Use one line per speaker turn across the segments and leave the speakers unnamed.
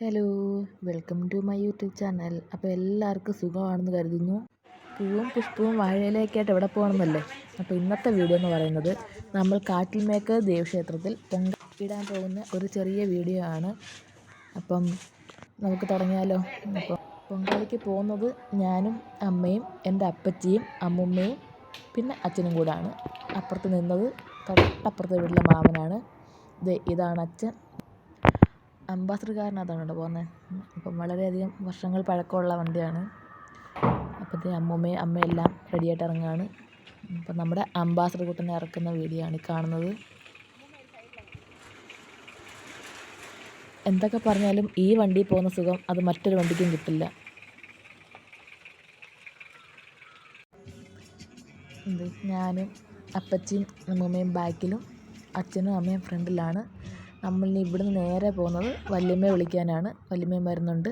Hello welcome to my YouTube channel. അപ്പോൾ എല്ലാവർക്കും സുഖമാണെന്ന് കരുതുന്നു. പൂവും പുഷ്പവും വാഴയിലേക്കായിട്ട് എവിടെ പോകണമെന്നല്ലേ അപ്പോൾ ഇന്നത്തെ വീഡിയോ എന്ന് പറയുന്നത് നമ്മൾ കാട്ടിൽമേക്ക് ദേവക്ഷേത്രത്തിൽ പൊങ്ക ഇടാൻ പോകുന്ന ഒരു ചെറിയ വീഡിയോ ആണ്. അപ്പം നമുക്ക് തുടങ്ങിയാലോ? അപ്പോൾ പൊങ്കാലിക്ക് പോകുന്നത് ഞാനും അമ്മയും എന്റെ അപ്പച്ചിയും അമ്മുമ്മയും പിന്നെ അച്ഛനും കൂടാണ്. അപ്പുറത്ത് നിന്നത് തൊട്ടപ്പുറത്തെ വീട്ടിലെ മാമനാണ്. ഇതാണ് അച്ഛൻ. അംബാസഡർ കാറിനകത്താണ് കേട്ടോ പോകുന്നത്. അപ്പം വളരെയധികം വർഷങ്ങൾ പഴക്കമുള്ള വണ്ടിയാണ്. അപ്പോഴത്തെ അമ്മൂമ്മയും അമ്മയെല്ലാം റെഡിയായിട്ട് ഇറങ്ങുകയാണ്. അപ്പം നമ്മുടെ അംബാസഡർ കുട്ടനെ ഇറക്കുന്ന വീഡിയോ ആണ് ഈ കാണുന്നത്. എന്തൊക്കെ പറഞ്ഞാലും ഈ വണ്ടി പോകുന്ന സുഖം അത് മറ്റൊരു വണ്ടിക്കും കിട്ടില്ല. ഞാനും അപ്പച്ചിയും അമ്മൂമ്മയും ബാക്കിലും അച്ഛനും അമ്മയും ഫ്രണ്ടിലാണ്. നമ്മളിനി ഇവിടുന്ന് നേരെ പോകുന്നത് വല്യമ്മയെ വിളിക്കാനാണ്. വല്യമ്മയും വരുന്നുണ്ട്.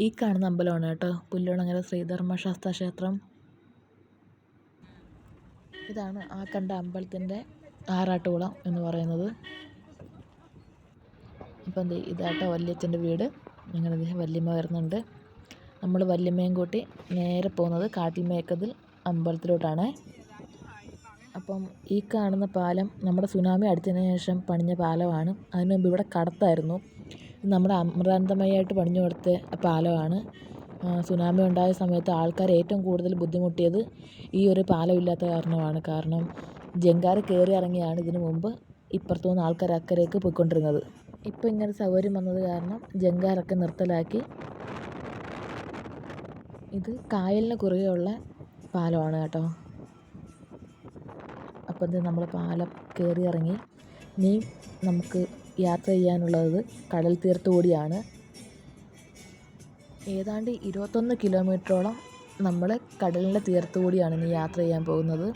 ഈ കാണുന്ന അമ്പലമാണ് കേട്ടോ. പുല്ലുണങ്ങര ശ്രീധർമ്മ ശാസ്ത്ര ക്ഷേത്രം. ഇതാണ് ആ കണ്ട അമ്പലത്തിന്റെ ആറാട്ടുകുളം എന്ന് പറയുന്നത്. അപ്പം എന്ത് ഇതാട്ടോ വല്യച്ഛന്റെ വീട്. ഞങ്ങൾ വല്യമ്മ വരുന്നുണ്ട്. നമ്മൾ വല്യമ്മയും കൂട്ടി നേരെ പോകുന്നത് കാട്ടിൽ മേക്കതിൽ അമ്പലത്തിലോട്ടാണ്. അപ്പം ഈ കാണുന്ന പാലം നമ്മുടെ സുനാമി അടിച്ചതിന് ശേഷം പണിഞ്ഞ പാലമാണ്. അതിന് മുമ്പ് ഇവിടെ കടത്തായിരുന്നു. നമ്മുടെ അമൃതാനന്ദമയായിട്ട് പണിഞ്ഞു കൊടുത്ത പാലമാണ്. സുനാമി ഉണ്ടായ സമയത്ത് ആൾക്കാർ ഏറ്റവും കൂടുതൽ ബുദ്ധിമുട്ടിയത് ഈ ഒരു പാലമില്ലാത്ത കാരണമാണ്. കാരണം ജങ്കാർ കയറി ഇറങ്ങിയാണ് ഇതിനു മുമ്പ് ഇപ്പുറത്തു നിന്ന് ആൾക്കാർ അക്കരയ്ക്ക് പോയിക്കൊണ്ടിരുന്നത്. ഇപ്പോൾ ഇങ്ങനെ സൗകര്യം വന്നത് കാരണം ജങ്കാറൊക്കെ നിർത്തലാക്കി. ഇത് കായലിന് കുറുകെയുള്ള പാലമാണ് കേട്ടോ. അപ്പം നമ്മൾ പാലം കയറി ഇറങ്ങി ഇനി നമുക്ക് യാത്ര ചെയ്യാനുള്ളത് കടൽ തീർത്തുകൂടിയാണ് ഏതാണ്ട് ഇരുപത്തൊന്ന് കിലോമീറ്ററോളം നമ്മൾ കടലിന്റെ തീർത്തുകൂടിയാണ് ഇനി യാത്ര ചെയ്യാൻ പോകുന്നത്.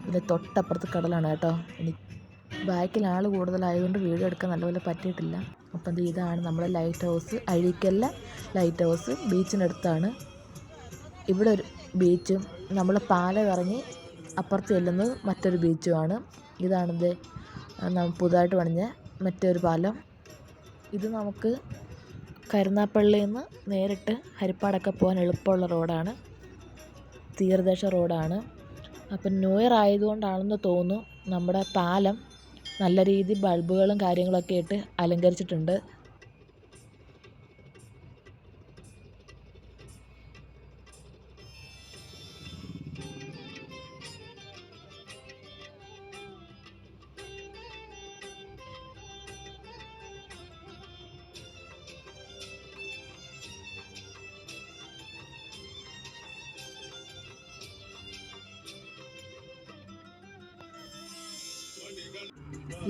ഇതിന്റെ തൊട്ടപ്പുറത്ത് കടലാണ് കേട്ടോ. ഇനി ബാക്കിൽ ആൾ കൂടുതലായതുകൊണ്ട് വീഡിയോ എടുക്കാൻ നല്ലപോലെ പറ്റിയിട്ടില്ല. അപ്പം ഇത് ഇതാണ് നമ്മുടെ ലൈറ്റ് ഹൗസ്. അഴീക്കല്ല light house. ബീച്ചിനടുത്താണ്. ഇവിടെ ഒരു ബീച്ചും നമ്മൾ പാലം ഇറങ്ങി അപ്പുറത്ത് ചെല്ലുന്നത് മറ്റൊരു ബീച്ചുമാണ്. ഇതാണിത് പുതുതായിട്ട് പണിഞ്ഞ മറ്റൊരു പാലം. ഇത് നമുക്ക് കരുനാപ്പള്ളിയിൽ നിന്ന് നേരിട്ട് ഹരിപ്പാടൊക്കെ പോകാൻ എളുപ്പമുള്ള റോഡാണ്. തീരദേശ റോഡാണ്. അപ്പം ന്യൂ ഇയർ ആയതുകൊണ്ടാണെന്ന് തോന്നുന്നു നമ്മുടെ പാലം നല്ല രീതിയിൽ ബൾബുകളും കാര്യങ്ങളൊക്കെ ഇട്ട് അലങ്കരിച്ചിട്ടുണ്ട്.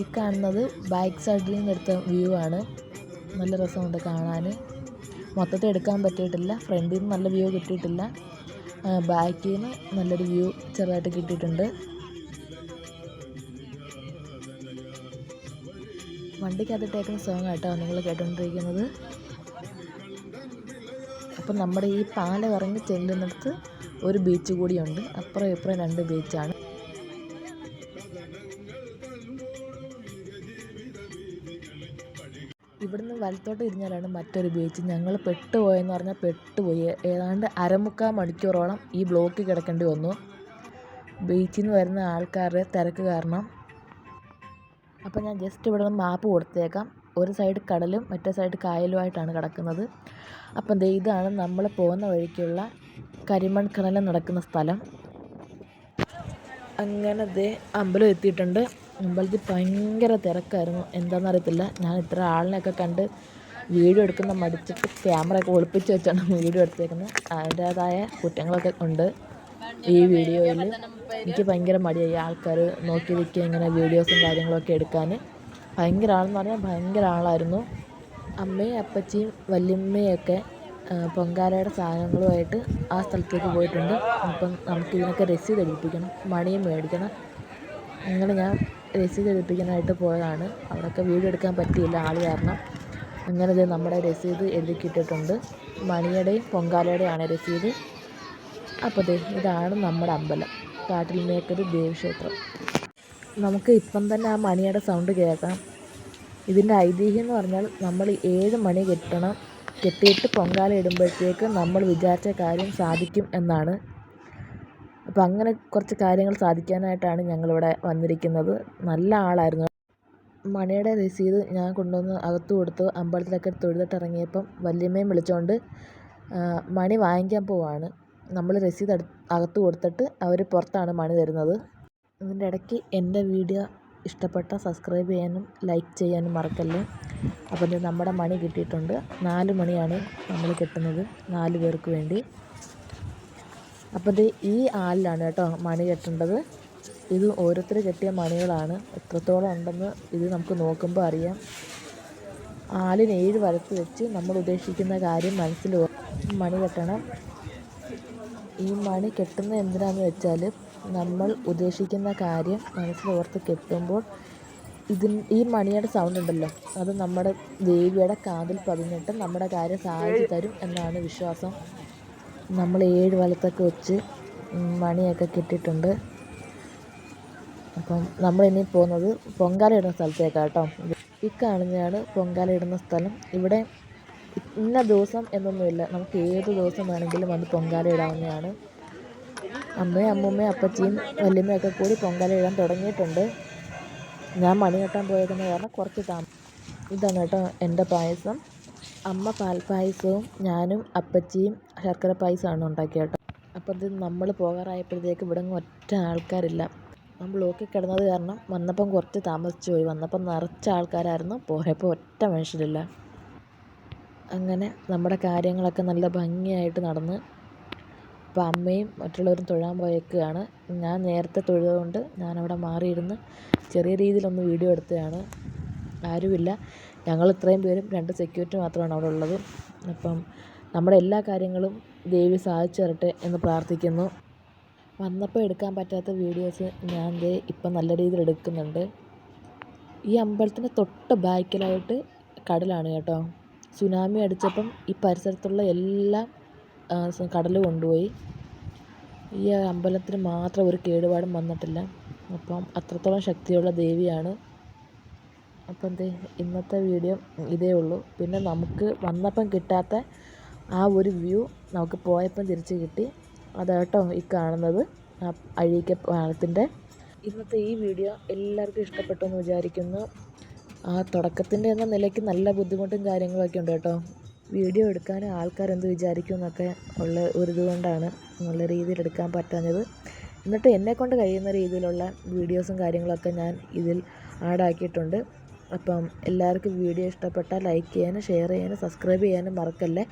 ഈ കാണുന്നത് ബാക്ക് സൈഡിൽ നിന്ന് എടുത്ത വ്യൂ ആണ്. നല്ല രസമുണ്ട് കാണാൻ മൊത്തത്തിൽ എടുക്കാൻ പറ്റിയിട്ടില്ല. ഫ്രണ്ടിൽ നിന്ന് നല്ല വ്യൂ കിട്ടിയിട്ടില്ല. ബാക്കിൽ നിന്ന് നല്ലൊരു വ്യൂ ചെറുതായിട്ട് കിട്ടിയിട്ടുണ്ട്. വണ്ടിക്കകത്തിട്ടേക്കുന്ന സോങ് ആട്ടോ നിങ്ങൾ കേട്ടുകൊണ്ടിരിക്കുന്നത് അപ്പം നമ്മുടെ ഈ പാല ഇറങ്ങി ചെല്ലുന്നിടത്ത് ഒരു ബീച്ച് കൂടിയുണ്ട്. അപ്പുറം ഇപ്പുറം രണ്ട് ബീച്ചാണ് ഇവിടുന്ന് വലത്തോട്ട് തിരിഞ്ഞാലാണ് മറ്റൊരു ബീച്ച്. ഞങ്ങൾ പെട്ടുപോയെന്ന് പറഞ്ഞാൽ പെട്ടുപോയി. ഏതാണ്ട് അരമുക്കാൽ മണിക്കൂറോളം ഈ ബ്ലോക്കിൽ കിടക്കേണ്ടി വന്നു. ബീച്ചിൽ നിന്ന് വരുന്ന ആൾക്കാരുടെ തിരക്ക് കാരണം. അപ്പോൾ ഞാൻ ജസ്റ്റ് ഇവിടെ നിന്ന് മാപ്പ് കൊടുത്തേക്കാം. ഒരു സൈഡ് കടലും മറ്റേ സൈഡ് കായലുമായിട്ടാണ് കിടക്കുന്നത്. അപ്പം ദേ ഇതാണ് നമ്മൾ പോകുന്ന വഴിക്കുള്ള കരിമൺ കടലം നടക്കുന്ന സ്ഥലം. അങ്ങനെ ദേ അമ്പലം എത്തിയിട്ടുണ്ട്. അമ്പലത്തിൽ ഭയങ്കര തിരക്കായിരുന്നു. എന്താണെന്നറിയത്തില്ല ഞാൻ ഇത്ര ആളിനെയൊക്കെ കണ്ട് വീഡിയോ എടുക്കുന്ന മടിച്ചിട്ട് ക്യാമറയൊക്കെ ഒളിപ്പിച്ച് വെച്ചാണ് വീഡിയോ എടുത്തേക്കുന്നത്. അതിന്റേതായ കുറ്റങ്ങളൊക്കെ ഉണ്ട് ഈ വീഡിയോയിൽ. എനിക്ക് ഭയങ്കര മടിയായി ആൾക്കാർ നോക്കി നിൽക്കുക ഇങ്ങനെ വീഡിയോസും കാര്യങ്ങളൊക്കെ എടുക്കാൻ ഭയങ്കര ആളെന്ന് പറഞ്ഞാൽ ഭയങ്കര ആളായിരുന്നു. അമ്മയും അപ്പച്ചിയും വല്യമ്മയൊക്കെ പൊങ്കാലയുടെ സാധനങ്ങളുമായിട്ട് ആ സ്ഥലത്തേക്ക് പോയിട്ടുണ്ട്. അപ്പം നമുക്ക് ഇതിനൊക്കെ രസീത് എടുപ്പിക്കണം മണിയും മേടിക്കണം. അങ്ങനെ ഞാൻ രസീത് എടുപ്പിക്കാനായിട്ട് പോയതാണ്. അവിടെയൊക്കെ വീഡിയോ എടുക്കാൻ പറ്റിയില്ല ആൾ കാരണം. അങ്ങനെ ഇത് നമ്മുടെ രസീത് എഴുതി കിട്ടിയിട്ടുണ്ട് മണിയുടെയും പൊങ്കാലയുടെയാണ് രസീത്. അപ്പോൾ ദേ ഇതാണ് നമ്മുടെ അമ്പലം കാട്ടിൽ മേക്കൊരു ദേവക്ഷേത്രം. നമുക്ക് ഇപ്പം തന്നെ ആ മണിയുടെ സൗണ്ട് കേൾക്കാം. ഇതിന്റെ ഐതിഹ്യം എന്ന് പറഞ്ഞാൽ നമ്മൾ ഏഴ് മണി കെട്ടണം കെട്ടിയിട്ട് പൊങ്കാല ഇടുമ്പോഴത്തേക്ക് നമ്മൾ വിചാരിച്ച കാര്യം സാധിക്കും എന്നാണ്. അപ്പം അങ്ങനെ കുറച്ച് കാര്യങ്ങൾ സാധിക്കാനായിട്ടാണ് ഞങ്ങളിവിടെ വന്നിരിക്കുന്നത്. നല്ല ആളായിരുന്നു. മണിയുടെ രസീത് ഞാൻ കൊണ്ടുവന്ന് അകത്ത് കൊടുത്തു അമ്പലത്തിലൊക്കെ തൊഴുതിട്ട് ഇറങ്ങിയപ്പം വല്യമ്മയും വിളിച്ചുകൊണ്ട് മണി വാങ്ങിക്കാൻ പോവാണ്. നമ്മൾ രസീത് അകത്ത് കൊടുത്തിട്ട് അവർ പുറത്താണ് മണി തരുന്നത്. ഇതിന്റെ ഇടയ്ക്ക് എന്റെ വീഡിയോ ഇഷ്ടപ്പെട്ട സബ്സ്ക്രൈബ് ചെയ്യാനും ലൈക്ക് ചെയ്യാനും മറക്കല്ലേ? അപ്പം നമ്മുടെ മണി കിട്ടിയിട്ടുണ്ട്. നാല് മണിയാണ് നമ്മൾ കിട്ടുന്നത് നാല് പേർക്ക് വേണ്ടി. അപ്പോൾ ഇത് ഈ ആലിലാണ് കേട്ടോ മണി കെട്ടേണ്ടത്. ഇത് ഓരോരുത്തർ കെട്ടിയ മണികളാണ്. എത്രത്തോളം ഉണ്ടെന്ന് ഇത് നമുക്ക് നോക്കുമ്പോൾ അറിയാം. ആലിന് ഏഴ് വരത്ത് വെച്ച് നമ്മൾ ഉദ്ദേശിക്കുന്ന കാര്യം മനസ്സിൽ മണി കെട്ടണം. ഈ മണി കെട്ടുന്ന എന്തിനാണെന്ന് വെച്ചാൽ നമ്മൾ ഉദ്ദേശിക്കുന്ന കാര്യം മനസ്സിൽ ഓർത്ത് കെട്ടുമ്പോൾ ഇതിൻ ഈ മണിയുടെ സൗണ്ട് ഉണ്ടല്ലോ. അത് നമ്മുടെ ദേവിയുടെ കാതിൽ പതിഞ്ഞിട്ട് നമ്മുടെ കാര്യം സാധിച്ചു തരും എന്നാണ് വിശ്വാസം. നമ്മൾ ഏഴ് വലത്തൊക്കെ വെച്ച് മണിയൊക്കെ കെട്ടിയിട്ടുണ്ട്. അപ്പം നമ്മളിനി പോകുന്നത് പൊങ്കാല ഇടുന്ന സ്ഥലത്തേക്കാണ് കേട്ടോ. ഈ കാണുന്നതാണ് പൊങ്കാല ഇടുന്ന സ്ഥലം. ഇവിടെ ഇന്ന ദിവസം എന്നൊന്നുമില്ല. നമുക്ക് ഏത് ദിവസം വേണമെങ്കിലും വന്ന് പൊങ്കാല ഇടാവുന്നതാണ്. അമ്മയും അമ്മൂമ്മയും അപ്പച്ചിയും വല്യമ്മയൊക്കെ കൂടി പൊങ്കാല ഇടാൻ തുടങ്ങിയിട്ടുണ്ട്. ഞാൻ മണി കെട്ടാൻ പോയേക്കുന്ന കാരണം കുറച്ച് താമസം ഇതാണ് കേട്ടോ എന്റെ പായസം. അമ്മ പാൽപ്പായസവും ഞാനും അപ്പച്ചിയും ശർക്കര പായസമാണ് ഉണ്ടാക്കിയത് കേട്ടോ. അപ്പോൾ അത് നമ്മൾ പോകാറായപ്പോഴത്തേക്ക് ഇവിടെ ഒറ്റ ആൾക്കാരില്ല. ഞാൻ ബ്ലോക്കിൽ കിടന്നത് കാരണം വന്നപ്പം കുറച്ച് താമസിച്ചു പോയി. വന്നപ്പം നിറച്ച ആൾക്കാരായിരുന്നു. പോയപ്പോൾ ഒറ്റ മനുഷ്യരില്ല. അങ്ങനെ നമ്മുടെ കാര്യങ്ങളൊക്കെ നല്ല ഭംഗിയായിട്ട് നടന്ന് അപ്പോൾ അമ്മയും മറ്റുള്ളവരും തൊഴാൻ പോയേക്കുകയാണ്. ഞാൻ നേരത്തെ തൊഴുതുകൊണ്ട് ഞാനവിടെ മാറിയിരുന്ന് ചെറിയ രീതിയിലൊന്ന് വീഡിയോ എടുത്തതാണ്. ആരുമില്ല. ഞങ്ങൾ ഇത്രയും പേരും രണ്ട് സെക്യൂരിറ്റി മാത്രമാണ് അവിടെ ഉള്ളത്. അപ്പം നമ്മുടെ എല്ലാ കാര്യങ്ങളും ദേവി സാധിച്ചു തരട്ടെ എന്ന് പ്രാർത്ഥിക്കുന്നു. വന്നപ്പോൾ എടുക്കാൻ പറ്റാത്ത വീഡിയോസ് ഞാൻ ദേ ഇപ്പം നല്ല രീതിയിൽ എടുക്കുന്നുണ്ട്. ഈ അമ്പലത്തിന്റെ തൊട്ട് ബാക്കിലായിട്ട് കടലാണ് കേട്ടോ. സുനാമി അടിച്ചപ്പം ഈ പരിസരത്തുള്ള എല്ലാം കടൽ കൊണ്ടുപോയി. ഈ അമ്പലത്തിന് മാത്രം ഒരു കേടുപാടും വന്നിട്ടില്ല. അപ്പം അത്രത്തോളം ശക്തിയുള്ള ദേവിയാണ്. അപ്പം എന്തേ ഇന്നത്തെ വീഡിയോ ഇതേ ഉള്ളൂ. പിന്നെ നമുക്ക് വന്നപ്പം കിട്ടാത്ത ആ ഒരു വ്യൂ നമുക്ക് പോയപ്പം തിരിച്ച് കിട്ടി. അതാട്ടോ ഈ കാണുന്നത്. ആ അഴീക്ക പാലത്തിന്റെ. ഇന്നത്തെ ഈ വീഡിയോ എല്ലാവർക്കും ഇഷ്ടപ്പെട്ടു എന്ന് വിചാരിക്കുന്നു. ആ തുടക്കത്തിന്റെ എന്ന നിലയ്ക്ക് നല്ല ബുദ്ധിമുട്ടും കാര്യങ്ങളൊക്കെ ഉണ്ട് കേട്ടോ. വീഡിയോ എടുക്കാൻ ആൾക്കാർ എന്ത് വിചാരിക്കും എന്നൊക്കെ ഉള്ള ഒരു ഇതുകൊണ്ടാണ് നല്ല രീതിയിൽ എടുക്കാൻ പറ്റാഞ്ഞത്. എന്നിട്ട് എന്നെക്കൊണ്ട് കഴിയുന്ന രീതിയിലുള്ള വീഡിയോസും കാര്യങ്ങളൊക്കെ ഞാൻ ഇതിൽ ആഡാക്കിയിട്ടുണ്ട് അപ്പം എല്ലാവർക്കും വീഡിയോ ഇഷ്ടപ്പെട്ടാൽ ലൈക്ക് ചെയ്യാനും ഷെയർ ചെയ്യാനും സബ്സ്ക്രൈബ് ചെയ്യാനും മറക്കല്ലേ?